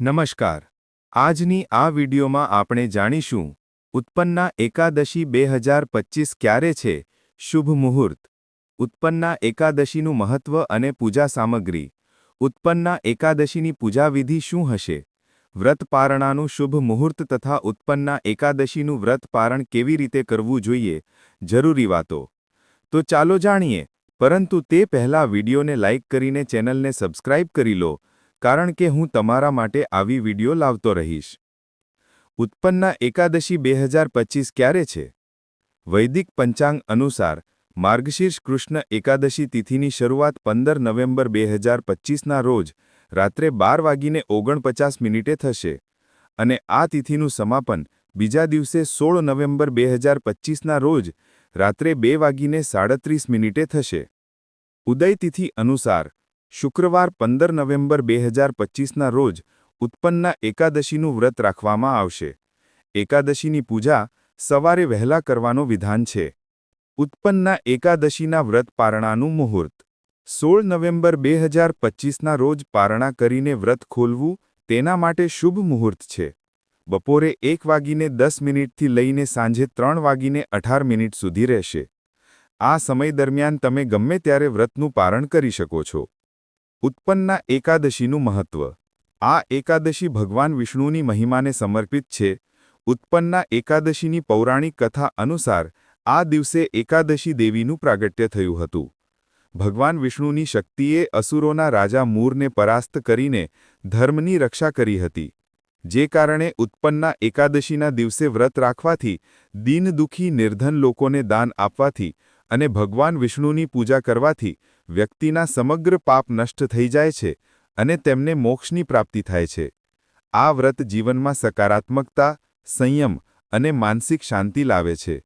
નમસ્કાર. આજની આ વિડિયોમાં આપણે જાણીશું, ઉત્પન્ના એકાદશી બે હજાર પચીસ ક્યારે છે? શુભ મુહૂર્ત. ઉત્પન્ના એકાદશીનું મહત્વ અને પૂજા સામગ્રી. ઉત્પન્ના એકાદશીની પૂજાવિધિ શું હશે? વ્રત પારણાનું શુભ મુહૂર્ત તથા ઉત્પન્ના એકાદશીનું વ્રત પારણ કેવી રીતે કરવું જોઈએ? જરૂરી વાતો. તો ચાલો જાણીએ. પરંતુ તે પહેલાં વિડિયોને લાઇક કરીને ચેનલને સબસ્ક્રાઇબ કરી લો. કારણ કે હું તમારા માટે આવી વિડિયો લાવતો રહીશ. ઉત્પન્ના એકાદશી બે હજાર પચીસ ક્યારે છે? વૈદિક પંચાંગ અનુસાર, માર્ગશીર્ષ કૃષ્ણ એકાદશી તિથિની શરૂઆત પંદર નવેમ્બર બે હજાર પચીસના રોજ, રાત્રે બાર વાગીને ઓગણપચાસ મિનિટે થશે. અને આ તિથિનું સમાપન બીજા દિવસે સોળ નવેમ્બર બે હજાર પચીસના રોજ, રાત્રે બે વાગીને સાડત્રીસ મિનિટે થશે. ઉદય તિથિ અનુસાર શુક્રવાર પંદર નવેમ્બર બે હજાર પચીસના રોજ ઉત્પન્ના એકાદશીનું વ્રત રાખવામાં આવશે. એકાદશીની પૂજા સવારે વહેલા કરવાનો વિધાન છે. ઉત્પન્ના એકાદશીના વ્રત પારણાનું મુહૂર્ત. સોળ નવેમ્બર બે હજાર પચીસના રોજ પારણા કરીને વ્રત ખોલવું તેના માટે શુભ મુહૂર્ત છે. બપોરે એક વાગીને દસ મિનિટથી લઈને સાંજે ત્રણ વાગીને અઢાર મિનિટ સુધી રહેશે. આ સમય દરમિયાન તમે ગમે ત્યારે વ્રતનું પારણ કરી શકો છો. ઉત્પન્ના એકાદશીનું મહત્વ. આ એકાદશી ભગવાન વિષ્ણુની મહિમાને સમર્પિત છે. ઉત્પન્ના એકાદશીની પૌરાણિક કથા અનુસાર, આ દિવસે એકાદશી દેવીનું પ્રાગટ્ય થયું હતું. ભગવાન વિષ્ણુની શક્તિએ અસુરોના રાજા મૂરને પરાસ્ત કરીને ધર્મની રક્ષા કરી હતી. જે કારણે ઉત્પન્ના એકાદશીના દિવસે વ્રત રાખવાથી દીન દુઃખી નિર્ધન લોકોને દાન આપવાથી અને ભગવાન વિષ્ણુની પૂજા કરવાથી વ્યક્તિના સમગ્ર પાપ નષ્ટ થઈ જાય છે અને તેમને મોક્ષની પ્રાપ્તિ થાય છે. આ વ્રત જીવનમાં સકારાત્મકતા, સંયમ અને માનસિક શાંતિ લાવે છે.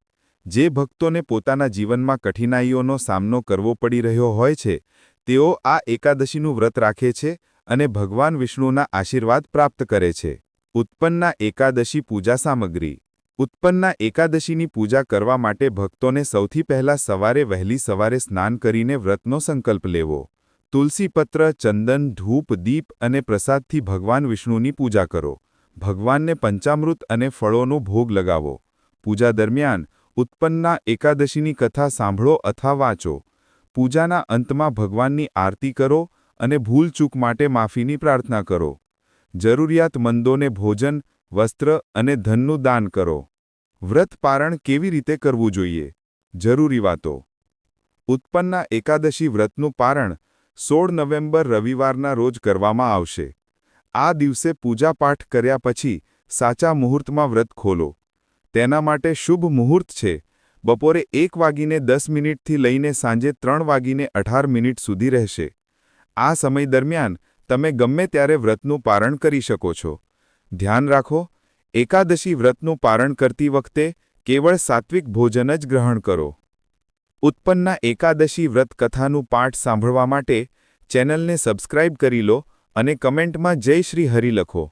જે ભક્તોને પોતાના જીવનમાં કઠિનાઈઓનો સામનો કરવો પડી રહ્યો હોય છે, તેઓ આ એકાદશીનું વ્રત રાખે છે અને ભગવાન વિષ્ણુના આશીર્વાદ પ્રાપ્ત કરે છે. ઉત્પન્ના એકાદશી પૂજા સામગ્રી ઉત્પન્ના એકાદશીની પૂજા કરવા માટે ભક્તોને સૌથી પહેલા સવારે વહેલી સવારે સ્નાન કરીને વ્રતનો સંકલ્પ લેવો. તુલસીપત્ર, ચંદન, ધૂપ, દીપ અને પ્રસાદથી ભગવાન વિષ્ણુની પૂજા કરો. ભગવાનને પંચામૃત અને ફળોનો ભોગ લગાવો. પૂજા દરમિયાન ઉત્પન્ના એકાદશીની કથા સાંભળો અથવા વાંચો. પૂજાના અંતમાં ભગવાનની આરતી કરો અને ભૂલચૂક માટે માફીની પ્રાર્થના કરો. જરૂરિયાતમંદોને ભોજન, વસ્ત્ર અને ધનનું દાન કરો. વ્રત પારણ કેવી રીતે કરવું જોઈએ? જરૂરી વાતો. ઉત્પન્ના એકાદશી વ્રતનું પારણ સોળ નવેમ્બર રવિવારના રોજ કરવામાં આવશે. આ દિવસે પૂજાપાઠ કર્યા પછી સાચા મુહૂર્તમાં વ્રત ખોલો. તેના માટે શુભ મુહૂર્ત છે. બપોરે એક વાગીને દસ મિનિટથી લઈને સાંજે ત્રણ વાગીને અઢાર મિનિટ સુધી રહેશે. આ સમય દરમિયાન તમે ગમે ત્યારે વ્રતનું પારણ કરી શકો છો. ધ્યાન રાખો એકાદશી વ્રતનું પારણ કરતી વખતે કેવળ સાત્વિક ભોજન જ ગ્રહણ કરો. ઉત્પન્ના એકાદશી વ્રત કથાનું પાઠ સાંભળવા માટે ચેનલને સબસ્ક્રાઇબ કરી લો અને કમેન્ટમાં જય શ્રી હરિ લખો.